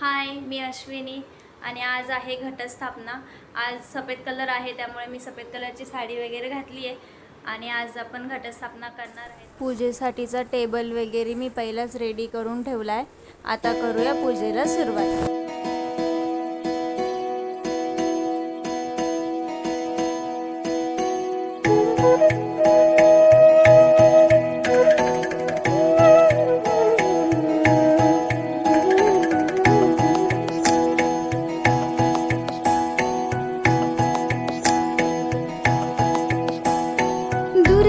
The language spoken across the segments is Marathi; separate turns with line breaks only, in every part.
हाय मी अश्विनी आणि आज आहे घटस्थापना. आज सफेद कलर आहे त्यामुळे मी सफेद कलरची साडी वगैरे घातली आहे आणि आज आपण घटस्थापना करणार आहे. पूजेसाठीचा टेबल वगैरे मी पहिलाच रेडी करून ठेवला आहे. आता करूया पूजेला सुरुवात.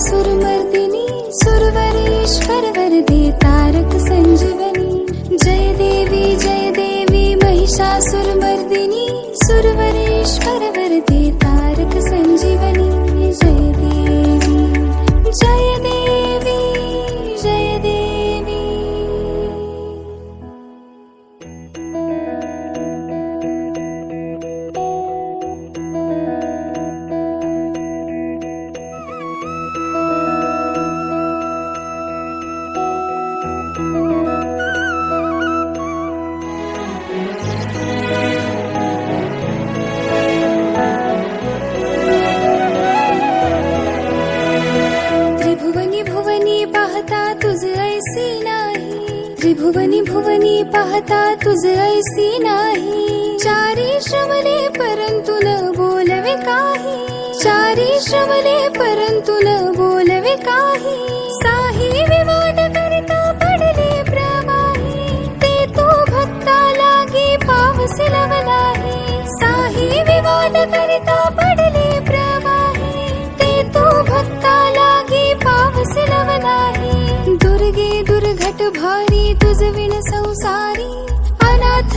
महिषासुरमर्दिनी सुरवरेश्वर वरदे तारक भुवनी भुवनी पाहता तुझ ऐसी नाही. चारी श्रमले परंतु न बोलवे काही. चारी श्रमले परंतु न बोलवे काही भारी तुझ विण संसारी अनाथ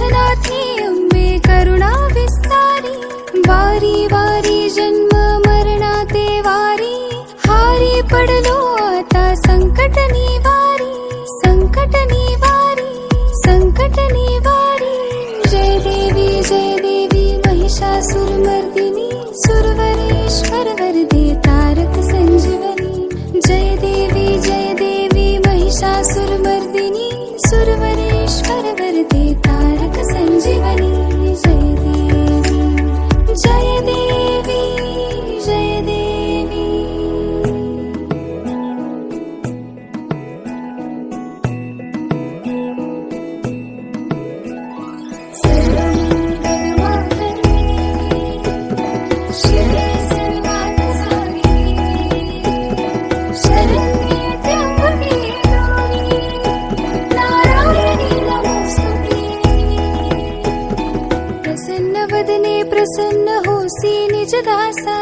वदने प्रसन्न होसी निज दासा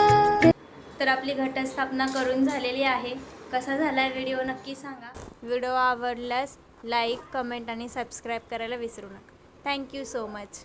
तर आपली घटस्थापना करून झालेली आहे. कसा झाला व्हिडिओ नक्की सांगा. व्हिडिओ आवडल्यास लाईक कमेंट आणि सबस्क्राईब करायला विसरू नका. Thank you so much